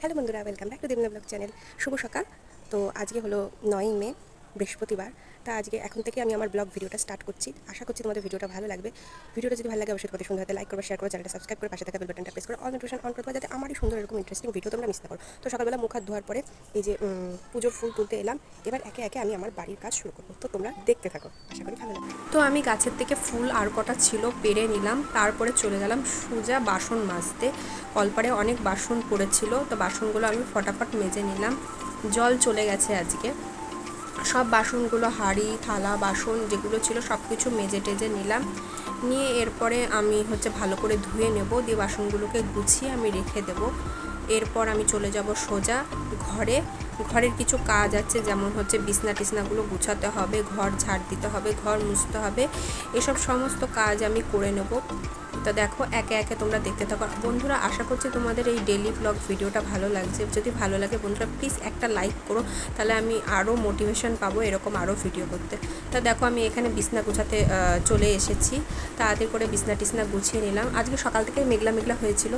Hello বন্ধুরা welcome back to Debna blog channel শুভ সকাল। তো আজকে হলো নয়ই মে। বৃহস্পতিবার। তা আজকে এখন থেকে আমি আমার ব্লগ ভিডিওটা স্টার্ট করছি। আশা করছি তোমাদের ভিডিওটা ভালো লাগবে। ভিডিওটা যদি ভালো লাগে, অবশ্যই সুন্দর হাতে লাইক করবে শেয়ার করবে চ্যানেলটা সাবস্ক্রাইব করে পাশে থাকা বেল বাটনটা প্রেস করে অল নোটিফিকেশন অন করবে, যাতে আমারই সুন্দর এরকম ইন্টারেস্টিং ভিডিও তোমরা মিস না করো। তো সকালবেলা মুখ হাত ধোয়ার পরে এই যে পুজোর ফুল তুলতে এলাম। এবার একে একে আমি আমার বাড়ির কাজ শুরু করব। তো তোমরা দেখতে থাকো। আশা করি ভালো লাগবে। তো আমি গাছের থেকে ফুল আর কটা ছিল পেরে নিলাম। তারপরে চলে গেলাম সোজা বাসন মাজতে। কলপারে অনেক বাসন পড়েছিল। তো বাসনগুলো আমি ফটাফট মেজে নিলাম। জল চলে গেছে আজকে। সব বাসনগুলো, হাঁড়ি, থালা, বাসন যেগুলো ছিল সব কিছু মেজে টেজে নিলাম। নিয়ে এরপরে আমি হচ্ছে ভালো করে ধুয়ে নেব, দিয়ে বাসনগুলোকে গুছিয়ে আমি রেখে দেব। এরপর আমি চলে যাব সোজা ঘরে। ঘরের কিছু কাজ আছে, যেমন হচ্ছে বিছনা টিসনাগুলো গুছাতে হবে, ঘর ঝাড় দিতে হবে, ঘর মুছতে হবে। এসব সমস্ত কাজ আমি করে নেব। তো দেখো, একে একে তোমরা দেখতে থাকো। বন্ধুরা, আশা করছি তোমাদের এই ডেলি ব্লগ ভিডিওটা ভালো লাগছে। যদি ভালো লাগে বন্ধুরা প্লিজ একটা লাইক করো। তাহলে আমি আরও মোটিভেশন পাবো এরকম আরও ভিডিও করতে। তা দেখো, আমি এখানে বিছনা গুছাতে চলে এসেছি। তাড়াতাড়ি করে বিছনা টিসনা গুছিয়ে নিলাম। আজকে সকাল থেকে মেঘলা মেঘলা হয়েছিল।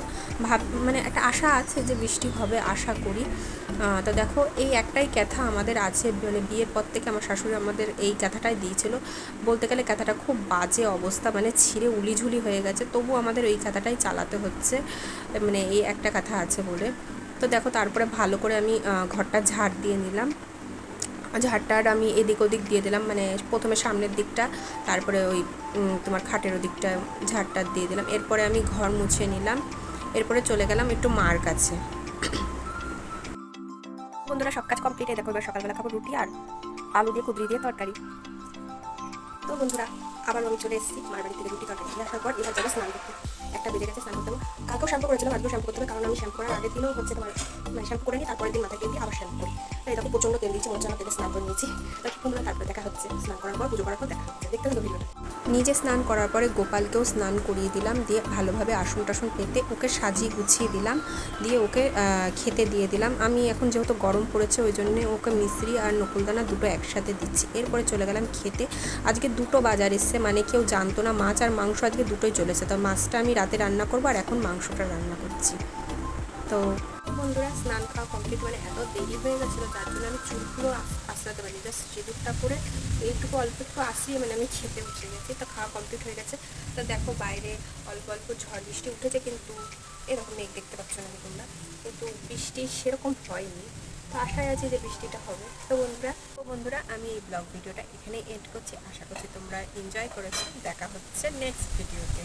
ভাব মানে একটা আশা আছে যে বৃষ্টি হবে, আশা করি। তো দেখো, এই একটাই ক্যাথা আমাদের আছে। মানে বিয়ের পর থেকে আমার শাশুড়ি আমাদের এই ক্যাথাটাই দিয়েছিল। বলতে গেলে ক্যাথাটা খুব বাজে অবস্থা মানে ছিঁড়ে উলিঝুলি হয়ে গেছে। তবু আমাদের ওই কাঁথাটাই চালাতে হচ্ছে মানে এই একটা কাঁথা আছে বলে। তো দেখো, তারপরে ভালো করে আমি ঘরটা ঝাড় দিয়ে নিলাম। ঝাড়টার আমি এদিক ওদিক দিয়ে দিলাম মানে প্রথমে সামনের দিকটা, তারপরে ওই তোমার খাটের ওদিকটা ঝাড়টা দিয়ে দিলাম। এরপরে আমি ঘর মুছে নিলাম। এরপরে চলে গেলাম একটু মার কাছে। বন্ধুরা, সব কাজ কমপ্লিট দেখো, এবার সকালবেলা খাব রুটি আর আলু দিয়ে কুদরি দিয়ে তরকারি। তো বন্ধুরা আবার আমি চলে এসেছি মার বাড়ি থেকে রুটি তরকারি নিয়ে আসার পর এবার যাব স্নান করতে। একটা বেজে গেছে স্নান করতে। কালকেও শ্যাম্পু করেছিলাম আজকেও শ্যাম্পু করতে হবে, কারণ আমি শ্যাম্পু করার আগের দিনও হচ্ছে তোমার মানে শ্যাম্পু করে নিই তারপরের দিন মাথায় তেল আবার শ্যাম্পু করি। তাই দেখো, প্রচণ্ড তেল দিচ্ছি মোচা তেলে স্নান করে নিয়েছি। তো বন্ধুরা তারপরে দেখা হচ্ছে। স্নান করার পর, পুজো করার পর দেখা হচ্ছে। দেখতে হবে ভিডিওটা। নিজে স্নান করার পরে গোপালকেও স্নান করিয়ে দিলাম, দিয়ে ভালোভাবে আসন টাসন পেতে ওকে সাজিয়ে গুছিয়ে দিলাম, দিয়ে ওকে খেতে দিয়ে দিলাম। আমি এখন যেহেতু গরম পড়েছে, ওই জন্য ওকে মিশ্রি আর নকুলদানা দুটো একসাথে দিচ্ছি। এরপরে চলে গেলাম খেতে। আজকে দুটো বাজার এসছে মানে কেউ জানতো না, মাছ আর মাংস আজকে দুটোই চলেছে। তো মাছটা আমি রাতে রান্না করব আর এখন মাংসটা রান্না করছি। তো বন্ধুরা, স্নান খাওয়া কমপ্লিট মানে এত দেরি হয়ে গেছিল, তার জন্য আমি চুলগুলো আস- আঁচড়াতে পারিনি। জাস্ট সিঁদুরটা করে এইটুকু অল্প একটু আসিয়ে মানে আমি খেতে বসে গেছি। তো খাওয়া কমপ্লিট হয়ে গেছে। তো দেখো বাইরে অল্প অল্প ঝড় বৃষ্টি উঠেছে, কিন্তু এরকম মেঘ দেখতে পাচ্ছ না তোমরা। কিন্তু বৃষ্টি সেরকম হয়নি। তো আশায় আছি যে বৃষ্টিটা হবে। তো বন্ধুরা তো বন্ধুরা, আমি এই ব্লগ ভিডিওটা এখানে এন্ড করছি। আশা করছি তোমরা এনজয় করেছ। দেখা হচ্ছে নেক্সট ভিডিওতে